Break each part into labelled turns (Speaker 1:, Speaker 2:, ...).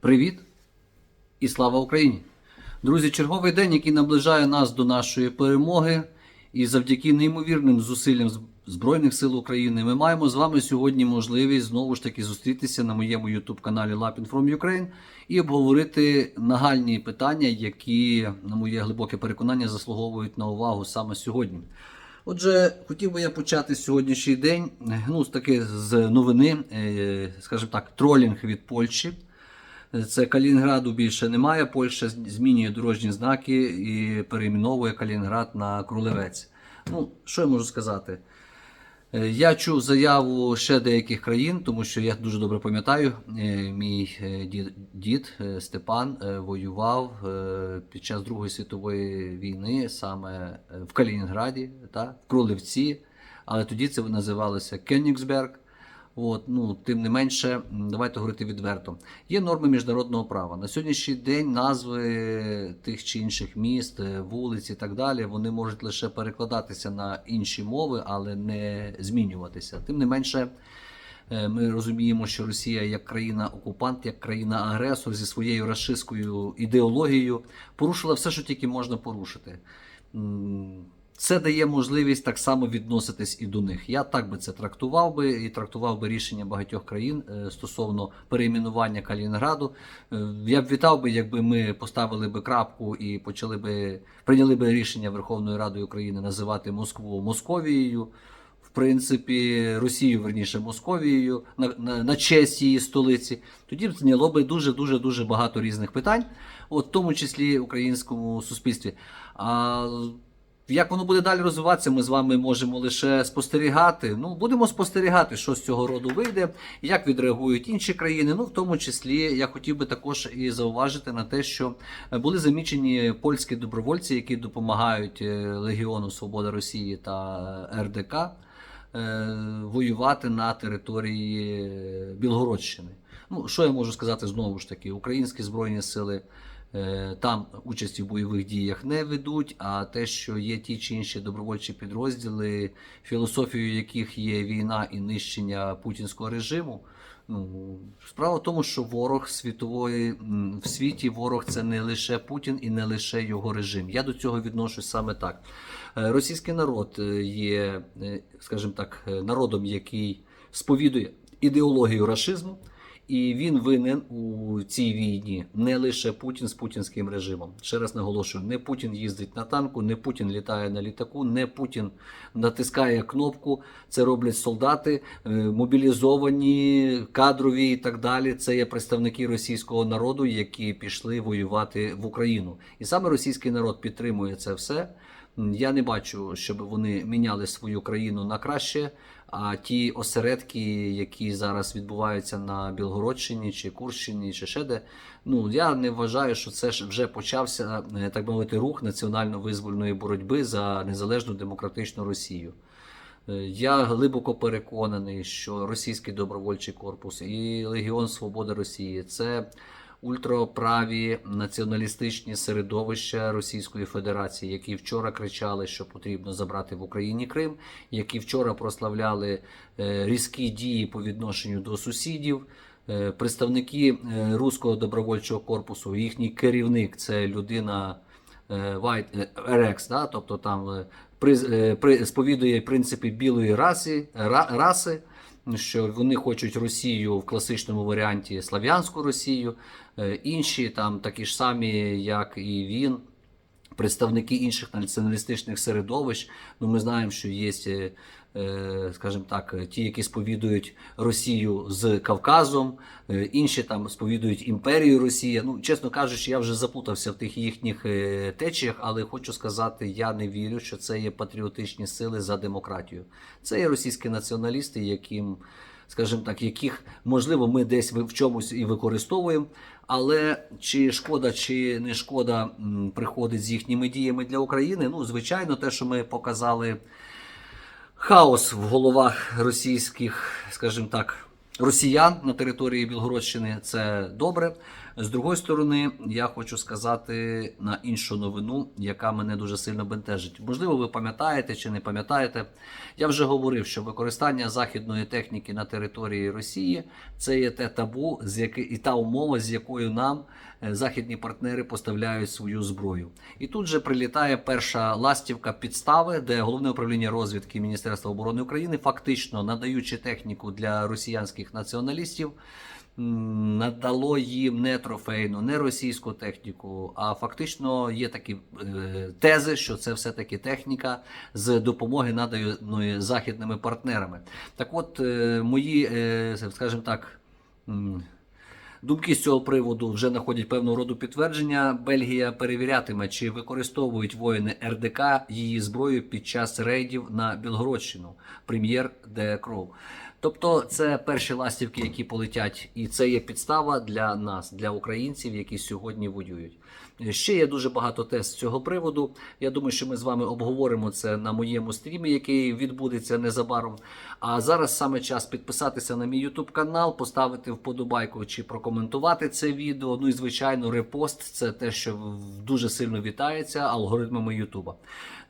Speaker 1: Привіт і слава Україні! Друзі, черговий день, який наближає нас до нашої перемоги, і завдяки неймовірним зусиллям Збройних сил України, ми маємо з вами сьогодні можливість знову ж таки зустрітися на моєму youtube каналі Lapin from Ukraine і обговорити нагальні питання, які, на моє глибоке переконання, заслуговують на увагу саме сьогодні. Отже, хотів би я почати сьогоднішній день ну, таки з новини, е, скажімо так, тролінг від Польщі. Це Калінінграду більше немає. Польща змінює дорожні знаки і перейменовує Калінінград на Крулевець. Ну, що я можу сказати? Е, Я чув заяву ще деяких країн, тому що я дуже добре пам'ятаю, е, мій е, дід, дід Степан воював під час Другої світової війни саме в Калінінграді, та, в Крулевці, але тоді це називалося Кенігсберг. От, ну, тим не менше, давайте говорити відверто. Є норми міжнародного права. На сьогоднішній день назви тих чи інших міст, е, вулиць і так далі, вони можуть лише перекладатися на інші мови, але не змінюватися. Тим не менше, е, ми розуміємо, що Росія як країна-окупант, як країна-агресор зі своєю рашистською ідеологією порушила все, що тільки можна порушити. Це дає можливість так само відноситись і до них. Я так би це трактував би і трактував би рішення багатьох країн е, стосовно перейменування Калінінграду. Е, Я б вітав би, якби ми поставили би крапку і почали би прийняли би рішення Верховною Радою України називати Москву Московією. В принципі, Росію, верніше, Московією на, на, на честь її столиці, тоді б зняло би дуже дуже дуже багато різних питань, от, в тому числі українському суспільстві. А як воно буде далі розвиватися, ми з вами можемо лише спостерігати. Ну, будемо спостерігати, що з цього роду вийде, як відреагують інші країни. Ну, в тому числі я хотів би також і зауважити на те, що е, були замічені польські добровольці, які допомагають е, Легіону Свобода Росії та е, РДК воювати на території Білгородщини. Ну, що я можу сказати знову ж таки, українські збройні сили. Е, Там участі в бойових діях не ведуть, а те, що є ті чи інші добровольчі підрозділи, філософією яких є війна і нищення путінського режиму. Ну, справа в тому, що ворог світової в світі ворог це не лише Путін і не лише його режим. Я до цього відношусь саме так. Е, Російський народ е, є, скажімо так, народом, який сповідує ідеологію рашизму. І він винен у цій війні не лише Путін з путінським режимом. Ще раз наголошую: не Путін їздить на танку, не Путін літає на літаку, не Путін натискає кнопку. Це роблять солдати, е, мобілізовані, кадрові і так далі. Це є представники російського народу, які пішли воювати в Україну. І саме російський народ підтримує це все. Я не бачу, щоб вони міняли свою країну на краще. А ті осередки, які зараз відбуваються на Білгородщині чи Курщині, чи ще де, ну я не вважаю, що це ж вже почався е, так мовити рух національно-визвольної боротьби за незалежну демократичну Росію. Е, Я глибоко переконаний, що російський добровольчий корпус і Легіон Свободи Росії це ультраправі націоналістичні середовища Російської Федерації, які вчора кричали, що потрібно забрати в Україні Крим, які вчора прославляли е, різкі дії по відношенню до сусідів. Е, Представники е, руського добровольчого корпусу, їхній керівник це людина White да? тобто там е, при, сповідує принципи білої раси, ра, раси, що вони хочуть Росію в класичному варіанті слав'янську Росію, Е, інші там такі ж самі, як і він. Представники інших націоналістичних середовищ, ну ми знаємо, що є, е, е, скажімо так, ті, які сповідують Росію з Кавказом, е, інші там сповідують імперію Росія. Ну, чесно кажучи, я вже заплутався в тих їхніх е, течіях, але хочу сказати, я не вірю, що це є патріотичні сили за демократію. Це є російські націоналісти, яким, скажімо так, яких можливо ми десь в чомусь і використовуємо. Але чи шкода, чи не шкода приходить з їхніми діями для України? Ну, звичайно, те, що ми показали хаос в головах російських, скажімо так, росіян на території Білгородщини. Це добре. З другої сторони, я хочу сказати на іншу новину, яка мене дуже сильно бентежить. Можливо, ви пам'ятаєте чи не пам'ятаєте. Я вже говорив, що використання західної техніки на території Росії це є те табу, з яки і та умова, з якою нам е, західні партнери поставляють свою зброю. І тут же прилітає перша ластівка підстави, де головне управління розвідки Міністерства оборони України, фактично надаючи техніку для росіянських націоналістів. Надало їм не трофейну, не російську техніку, а фактично є такі е, тези, що це все-таки техніка з допомоги наданої західними партнерами. Так от, е, мої, е, скажімо так, Думки з цього приводу вже знаходять певного роду підтвердження. Бельгія перевірятиме, чи використовують воїни РДК її зброю під час рейдів на Білгородщину. Прем'єр де Кров. Тобто, це перші ластівки, які полетять, і це є підстава для нас, для українців, які сьогодні воюють. Ще є дуже багато тест з цього приводу. Я думаю, що ми з вами обговоримо це на моєму стрімі, який відбудеться незабаром. А зараз саме час підписатися на мій YouTube канал, поставити вподобайку чи прокоментувати це відео. Ну і звичайно, репост це те, що дуже сильно вітається алгоритмами Ютуба.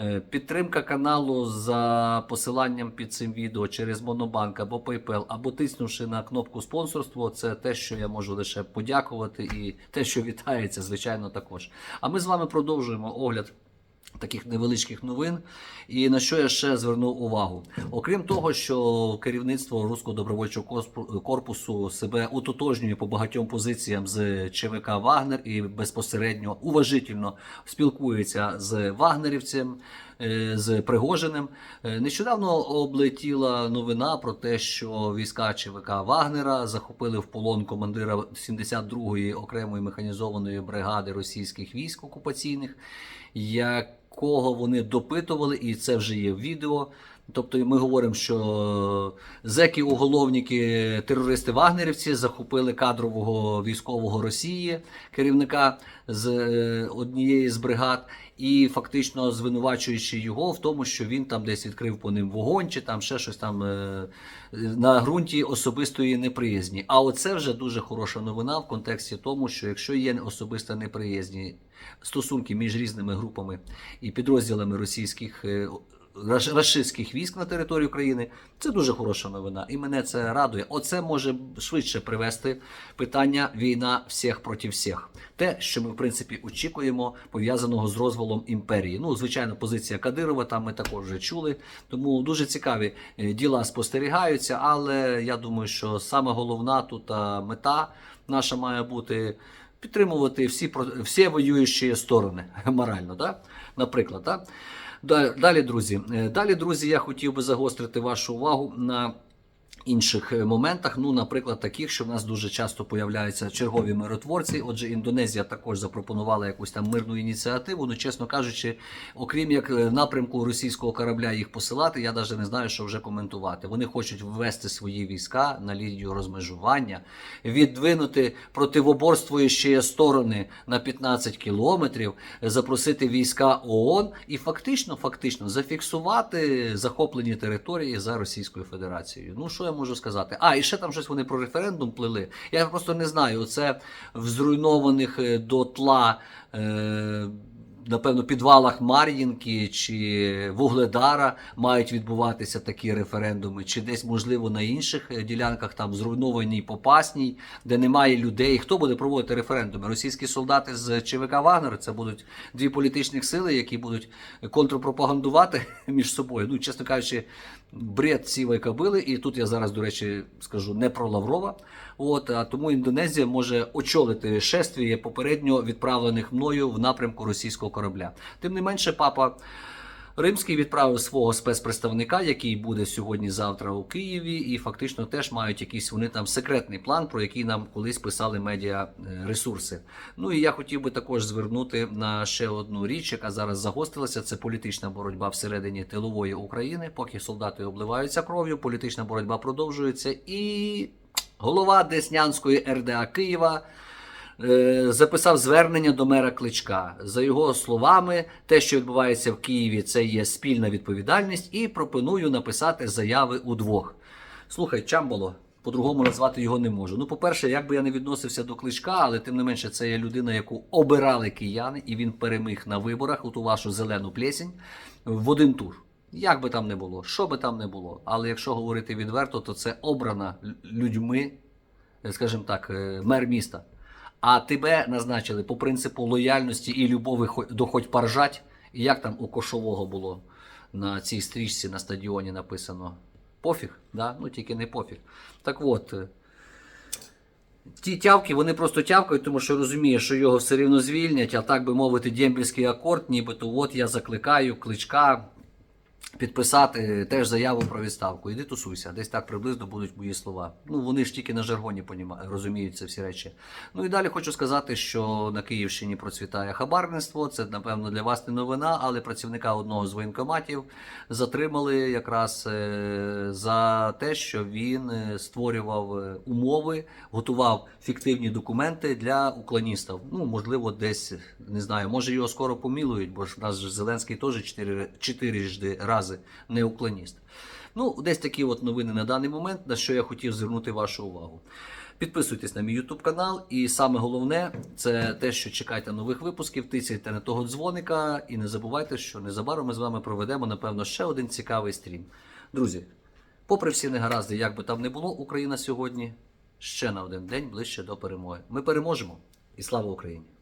Speaker 1: Е, Підтримка каналу за посиланням під цим відео через Монобанк або PayPal, або тиснувши на кнопку спонсорство, це те, що я можу лише подякувати, і те, що вітається, звичайно, також. А ми з вами продовжуємо огляд. Таких невеличких новин, і на що я ще звернув увагу. Окрім того, що керівництво руського добровольчого корпусу себе утотожнює по багатьом позиціям з ЧВК Вагнер і безпосередньо уважительно спілкується з вагнерівцем, з Пригожиним. Е, Нещодавно облетіла новина про те, що війська ЧВК Вагнера захопили в полон командира 72-ї окремої механізованої бригади російських військ окупаційних, якого вони допитували, і це вже є в відео. Тобто ми говоримо, що зеки, уголовники, терористи вагнерівці захопили кадрового військового Росії, керівника з е, однієї з бригад, і фактично звинувачуючи його в тому, що він там десь відкрив по ним вогонь, чи там ще щось там е, на ґрунті особистої неприязні. А оце вже дуже хороша новина в контексті тому, що якщо є особиста неприязні стосунки між різними групами і підрозділами російських. Е, рашистських військ на території України. Це дуже хороша новина, і мене це радує. Оце може швидше привести питання війна всіх проти всіх. Те, що ми в принципі очікуємо, пов'язаного з розвалом імперії. Ну, звичайно, позиція Кадирова там ми також вже чули. Тому дуже цікаві е, діла спостерігаються. Але я думаю, що саме головна тут мета наша має бути. Підтримувати всі всі воюючі сторони морально, да? наприклад. Да? Да- Далі, друзі, Е, далі, друзі, я хотів би загострити вашу увагу на інших е, моментах. Ну, наприклад, таких, що в нас дуже часто появляються чергові миротворці. Отже, Індонезія також запропонувала якусь там мирну ініціативу. Ну, чесно кажучи, окрім як е, напрямку російського корабля їх посилати, я навіть не знаю, що вже коментувати. Вони хочуть ввести свої війська на лінію розмежування, віддвинути противоборствуючі сторони на 15 кілометрів, запросити війська ООН і фактично, фактично зафіксувати захоплені території за Російською Федерацією. Ну що я можу сказати? А і ще там щось вони про референдум плели. Я просто не знаю. Це в зруйнованих е, до тла. Е- Напевно, підвалах Мар'їнки чи Вугледара мають відбуватися такі референдуми, чи десь, можливо, на інших е, ділянках, там зруйнованій Попасній, де немає людей. Хто буде проводити референдуми? Російські солдати з ЧВК Вагнер це будуть дві політичних сили, які будуть контрпропагандувати між собою. Ну, чесно кажучи, бред сівої кобили. І тут я зараз, до речі, скажу не про Лаврова. От, а тому Індонезія може очолити шествіє попередньо відправлених мною в напрямку російського корабля. Тим не менше, папа Римський відправив свого спецпредставника, який буде сьогодні-завтра у Києві, і фактично теж мають якийсь вони там секретний план, про який нам колись писали медіа е, ресурси. Ну і я хотів би також звернути на ще одну річ, яка зараз загострилася. Це політична боротьба всередині тилової України. Поки солдати обливаються кров'ю, політична боротьба продовжується і. Голова Деснянської РДА Києва записав звернення до мера Кличка. За його словами, те, що відбувається в Києві, це є спільна відповідальність, і пропоную написати заяви удвох. Слухай, Чамбало, по-другому назвати його не можу. Ну, по-перше, як би я не відносився до кличка, але тим не менше, це є людина, яку обирали кияни, і він переміг на виборах у ту вашу зелену плесінь в один тур. Як би там не було, що би там не було. Але якщо говорити відверто, то це обрана людьми, е, скажімо так, е, мер міста. А тебе назначили по принципу лояльності і любові до хоч паржать. І як там у Кошового було на цій стрічці на стадіоні написано? Пофіг, да? ну тільки не пофіг. Так от, е, ті тявки, вони просто тявкають, тому що розуміє, що його все рівно звільнять, а так би мовити, дембельський акорд, нібито от я закликаю кличка підписати теж заяву про відставку. Іди тусуйся, десь так приблизно будуть мої слова. Ну вони ж тільки на жаргоні поніма- розуміють це всі речі. Ну і далі хочу сказати, що на Київщині процвітає хабарництво. Це напевно для вас не новина, але працівника одного з воєнкоматів затримали якраз е, за те, що він е, створював е, умови, готував фіктивні документи для уклоністів. Ну можливо, десь не знаю, може його скоро помілують, бо ж в нас Зеленський теж чотири чотирижди рази не уклоніст. Ну, десь такі от новини на даний момент, на що я хотів звернути вашу увагу. Підписуйтесь на мій YouTube канал, і саме головне це те, що чекайте нових випусків, тицяйте на того дзвоника, і не забувайте, що незабаром ми з вами проведемо, напевно, ще один цікавий стрім. Друзі, попри всі негаразди, як би там не було, Україна сьогодні ще на один день ближче до перемоги. Ми переможемо і слава Україні!